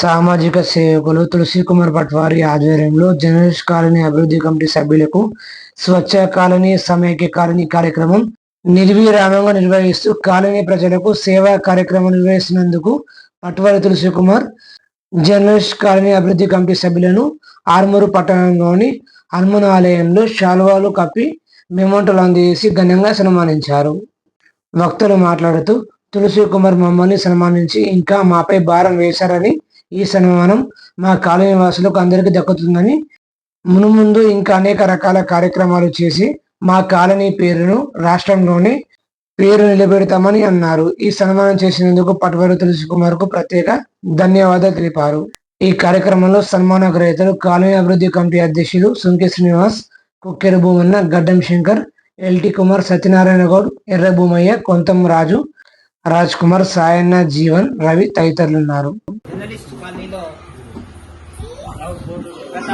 సామాజిక సేవకులు తులసి కుమార్ పట్వారి ఆధ్వర్యంలో జర్నలిస్ట్ కాలనీ అభివృద్ధి కమిటీ సభ్యులకు స్వచ్ఛ కాలనీ సమైక్య కాలనీ కార్యక్రమం నిర్విరామంగా నిర్వహిస్తూ కాలనీ ప్రజలకు సేవా కార్యక్రమం నిర్వహిస్తున్నందుకు పట్వారి తులసి కుమార్ జర్నలిస్ట్ కాలనీ అభివృద్ధి కమిటీ సభ్యులను ఆర్మూరు పట్టణంలోని హనుమన్ ఆలయంలో శాలువాలు కప్పి మెమోంటలు అందజేసి ఘనంగా సన్మానించారు. వక్తలు మాట్లాడుతూ తులసి కుమార్ మమ్మల్ని సన్మానించి ఇంకా మాపై భారం వేశారని ఈ సన్మానం మా కాలనీ వాసులకు అందరికీ దక్కుతుందని మునుముందు ఇంకా అనేక రకాల కార్యక్రమాలు చేసి మా కాలనీ పేరును రాష్ట్రంలోనే పేరు నిలబెడతామని అన్నారు. ఈ సన్మానం చేసినందుకు పట్వారి తులసి కుమార్కు ప్రత్యేక ధన్యవాదాలు తెలిపారు. ఈ కార్యక్రమంలో సన్మాన గ్రహీతలు కాలనీ అభివృద్ధి కమిటీ అధ్యక్షులు సుంకి శ్రీనివాస్ కుక్కెర భూమన్న గడ్డం శంకర్ ఎల్టీ కుమార్ సత్యనారాయణ గౌడ్ ఎర్ర భూమయ్య కొంతం రాజు రాజ్ కుమార్ సాయన్న జీవన్ రవి తదితరులు ఉన్నారు జర్నలిస్ట్ కాలనీలో గత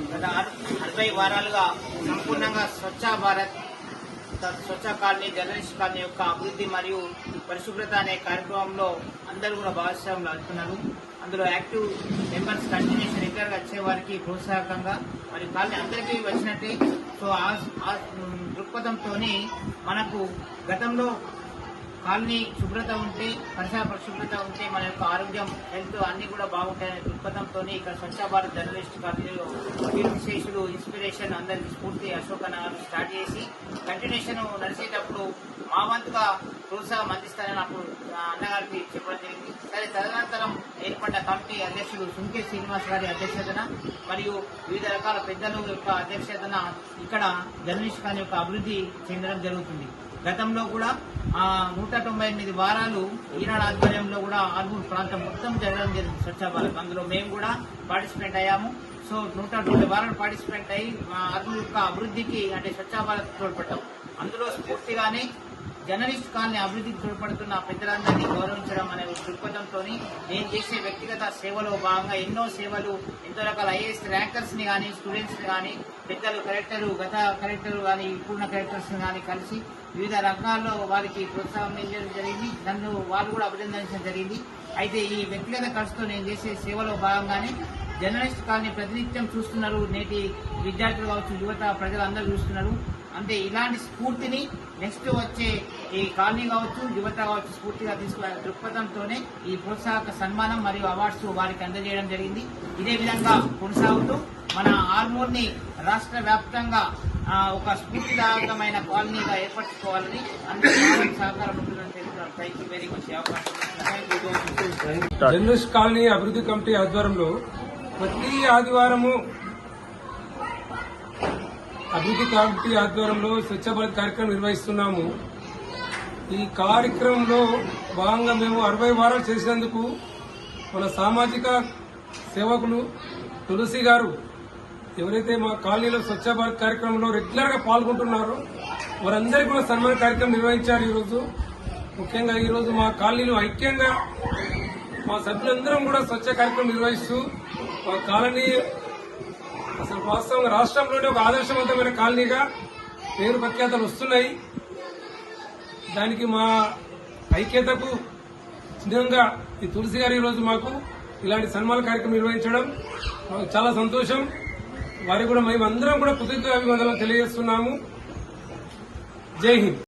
గత అరవై వారాలుగా సంపూర్ణంగా Swachh Bharat Swachh colony journalist colony యొక్క అభివృద్ధి మరియు పరిశుభ్రత అనే కార్యక్రమంలో అందరూ కూడా భాగస్వాములు అవుతున్నారు. అందులో యాక్టివ్ మెంబర్స్ కంటిన్యూషన్ రెగ్యులర్గా వచ్చే వారికి ప్రోత్సాహకంగా మరి కాలనీ అందరికీ వచ్చినట్టే. సో ఆ- ఆ దృక్పథంతో మనకు గతంలో కాలనీ శుభ్రత ఉంటే పరిసర పరిశుభ్రత ఉంటే మన యొక్క ఆరోగ్యం హెల్త్ అన్ని కూడా బాగుంటాయనే దృక్పథంతో ఇక్కడ స్వచ్ఛ భారత్ జర్నలిస్ట్ కాలనీలో విశేషులు ఇన్స్పిరేషన్ అందరికి స్ఫూర్తి అశోక నగర్ స్టార్ట్ చేసి కంటిన్యూషన్ నడిచేటప్పుడు మా వంతుగా ప్రోత్సాహం అందిస్తారని అప్పుడు అన్నగారికి చెప్పడం జరిగింది. సరే తదనంతరం ఏర్పడ్డ కమిటీ అధ్యక్షుడు సుంకే శ్రీనివాస్ గారి అధ్యక్షతన మరియు వివిధ రకాల పెద్దల యొక్క అధ్యక్షతన ఇక్కడ జర్నలిస్ట్ కాలనీ యొక్క అభివృద్ధి చెందడం జరుగుతుంది. గతంలో కూడా ఆ నూట తొంభై ఎనిమిది వారాలు ఈనాడు ఆధ్వర్యంలో కూడా ఆర్మూర్ ప్రాంతం మొత్తం జరగడం జరిగింది స్వచ్ఛ భారత్. అందులో మేము కూడా పార్టిసిపేట్ అయ్యాము. సో నూట తొంభై వారాలు పార్టిసిపేట్ అయ్యి మా ఆర్మూర్ యొక్క అభివృద్ధికి అంటే స్వచ్ఛ భారత్ తోడ్పడ్డాం. అందులో స్ఫూర్తిగానే జర్నలిస్ట్ కాలనీ అభివృద్ధికి తోడ్పడుతున్న పెద్దలందరినీ గౌరవించడం అనే దృక్పథంతో నేను చేసే వ్యక్తిగత సేవలో భాగంగా ఎన్నో సేవలు ఎంతో రకాల ఐఏఎస్ ర్యాంకర్స్ని కానీ స్టూడెంట్స్ని కానీ పెద్దలు కలెక్టర్ గత కలెక్టర్ కానీ ఇప్పుడున్న కలెక్టర్స్ని కానీ కలిసి వివిధ రంగాల్లో వారికి ప్రోత్సాహం ఇవ్వడం జరిగింది. నన్ను వాళ్ళు కూడా అభినందించడం జరిగింది. అయితే ఈ వ్యక్తిగత ఖర్చుతో నేను చేసే సేవలో భాగంగానే జర్నలిస్ట్ కాలనీ ప్రతినిత్యం చూస్తున్నారు. నేటి విద్యార్థులు కావచ్చు యువత ప్రజలందరూ చూస్తున్నారు. అంటే ఇలాంటి స్ఫూర్తిని నెక్స్ట్ వచ్చే ఈ కాలనీ కావచ్చు యువత కావచ్చు స్ఫూర్తిగా తీసుకునే దృక్పథంతోనే ఈ ప్రోత్సాహక సన్మానం మరియు అవార్డ్స్ వారికి అందజేయడం జరిగింది. ఇదే విధంగా కొనసాగుతూ మన ఆర్మూర్ని రాష్ట్ర వ్యాప్తంగా ఒక స్ఫూర్తిదాయకమైన కాలనీగా ఏర్పరచుకోవాలని అందరూ సహకారం ఉంటుందని తెలుపుతున్నాను thank you very much journalist colony అభివృద్ధి కమిటీ ఆధ్వర్యంలో ప్రతి ఆదివారము అభివృద్ధి కమిటీ ఆధ్వర్యంలో స్వచ్ఛ భారత్ కార్యక్రమం నిర్వహిస్తున్నాము. ఈ కార్యక్రమంలో భాగంగా మేము అరవై వారాలు చేసినందుకు మన సామాజిక సేవకులు తులసి గారు ఎవరైతే మా కాలనీలో స్వచ్ఛ భారత్ కార్యక్రమంలో రెగ్యులర్గా పాల్గొంటున్నారో వారందరికీ కూడా సన్మాన కార్యక్రమం నిర్వహించారు ఈరోజు. ముఖ్యంగా ఈరోజు మా కాలనీలో ఐక్యంగా మా సభ్యులందరం కూడా స్వచ్ఛ కార్యక్రమం నిర్వహిస్తూ మా కాలనీ అసలు వాస్తవంగా రాష్ట్రంలోనే ఒక ఆదర్శవంతమైన కాలనీగా పేరు ప్రఖ్యాతలు వస్తున్నాయి. దానికి మా ఐక్యతకు చిహ్నంగా ఈ తులసి గారు ఈరోజు మాకు ఇలాంటి సన్మాన కార్యక్రమం నిర్వహించడం చాలా సంతోషం. వారికి కూడా మేమందరం కూడా కృతజ్ఞత అభివందనలు తెలియజేస్తున్నాము. జై హింద్.